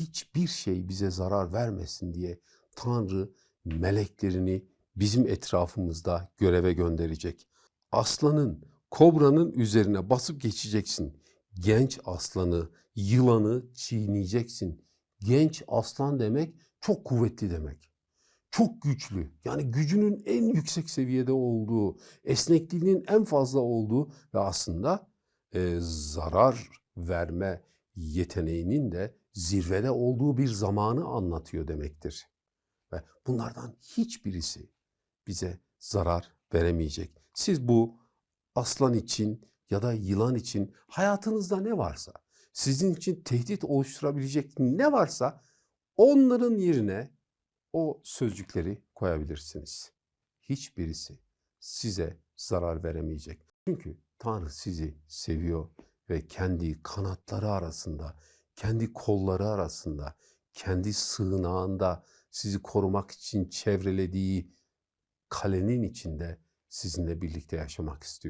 hiçbir şey bize zarar vermesin diye Tanrı meleklerini bizim etrafımızda göreve gönderecek. Aslanın, kobranın üzerine basıp geçeceksin. Genç aslanı, yılanı çiğneyeceksin. Genç aslan demek çok kuvvetli demek. Çok güçlü. Yani gücünün en yüksek seviyede olduğu, esnekliğinin en fazla olduğu ve aslında e, zarar verme yeteneğinin de zirvede olduğu bir zamanı anlatıyor demektir. Ve bunlardan hiçbirisi bize zarar veremeyecek. Siz bu aslan için ya da yılan için hayatınızda ne varsa, sizin için tehdit oluşturabilecek ne varsa onların yerine o sözcükleri koyabilirsiniz. Hiçbirisi size zarar veremeyecek. Çünkü Tanrı sizi seviyor ve kendi kanatları arasında, kendi kolları arasında, kendi sığınağında sizi korumak için çevrelediği kalenin içinde sizinle birlikte yaşamak istiyor.